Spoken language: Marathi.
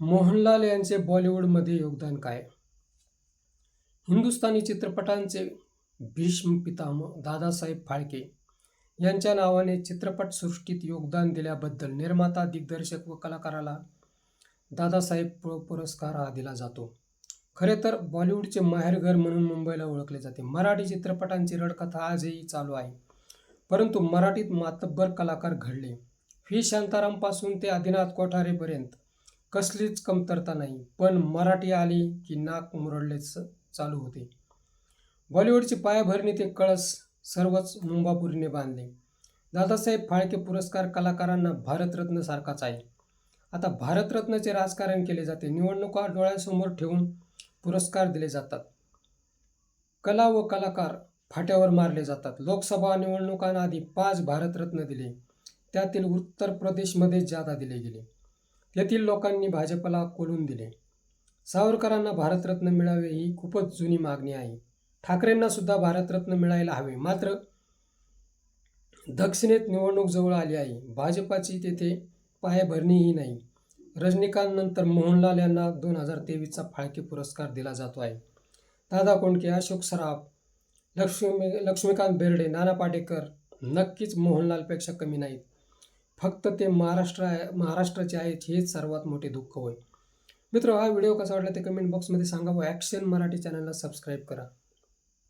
मोहनलाल यांचे बॉलिवूडमध्ये योगदान काय? हिंदुस्थानी चित्रपटांचे भीष्म पितामह दादासाहेब फाळके यांच्या नावाने चित्रपटसृष्टीत योगदान दिल्याबद्दल निर्माता दिग्दर्शक व कलाकाराला दादासाहेब पु- पुरस्कार हा दिला जातो. खरे तर बॉलिवूडचे माहेरघर म्हणून मुंबईला ओळखले जाते. मराठी चित्रपटांची रडकथा आजही चालू आहे. परंतु मराठीत मातब्बर कलाकार घडले. व्ही. शांतारामपासून ते आदिनाथ कोठारेपर्यंत कसलीच कमतरता नाही. पण मराठी आली की नाक मुरडलेच चालू होते. बॉलिवूडची पायाभरणी ते कळस सर्वच मुंबापुरीने बांधले. दादासाहेब फाळके पुरस्कार कलाकारांना भारतरत्न सारखाच आहे. आता भारतरत्नचे राजकारण केले जाते. निवडणुका डोळ्यासमोर ठेवून पुरस्कार दिले जातात. कला व कलाकार फाट्यावर मारले जातात. लोकसभा निवडणुकांआधी पाच भारतरत्न दिले. त्यातील उत्तर प्रदेशमध्ये जादा दिले गेले. तेथील लोकांनी भाजपला कोलून दिले. सावरकरांना भारतरत्न मिळावे ही खूपच जुनी मागणी आहे. ठाकरेंना सुद्धा भारतरत्न मिळायला हवे. मात्र दक्षिणेत निवडणूक जवळ आली आहे. भाजपाची तेथे पायभरणीही नाही. रजनीकांतनंतर मोहनलाल यांना दोन हजार तेवीसचा फाळके पुरस्कार दिला जातो आहे. दादा कोंडके अशोक सराफ लक्ष्मी लक्ष्मीकांत बेर्डे नाना पाटेकर नक्कीच मोहनलालपेक्षा कमी नाहीत. फक्त ते महाराष्ट्र आहे महाराष्ट्राचे आहेत हेच सर्वात मोठे दुःख होय. मित्र हा व्हिडिओ कसा वाटला ते कमेंट बॉक्समध्ये सांगा व ॲक्शन मराठी चॅनलला सबस्क्राईब करा.